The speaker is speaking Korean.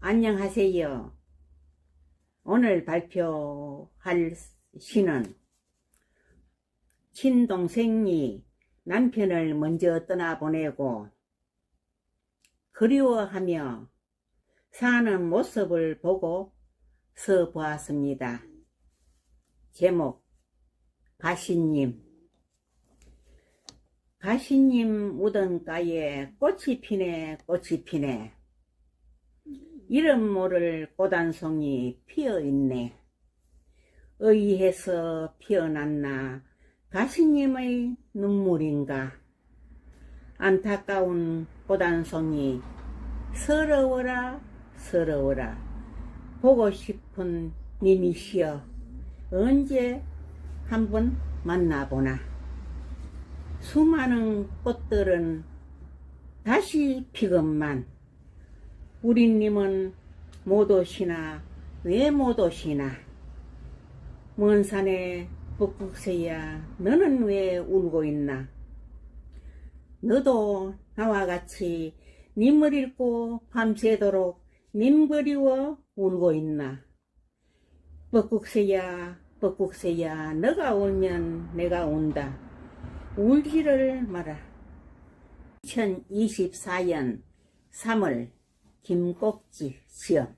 안녕하세요. 오늘 발표할 시는 친동생이 남편을 먼저 떠나보내고 그리워하며 사는 모습을 보고 서 보았습니다. 제목 가시님 가시님 무덤가에 꽃이 피네 꽃이 피네 이름 모를 꽃 한 송이 피어있네. 의해서 피어났나 가시님의 눈물인가? 안타까운 꽃 한 송이 서러워라 서러워라. 보고 싶은 님이시여 언제 한번 만나보나? 수많은 꽃들은 다시 피건만 우리님은 못 오시나? 왜 못 오시나? 먼 산에 북극새야 너는 왜 울고 있나? 너도 나와 같이 님을 잃고 밤새도록 님 그리워 울고 있나? 뻐국새야 뻐국새야 너가 울면 내가 운다. 울지를 마라 2024년 3월 김꼭지 시험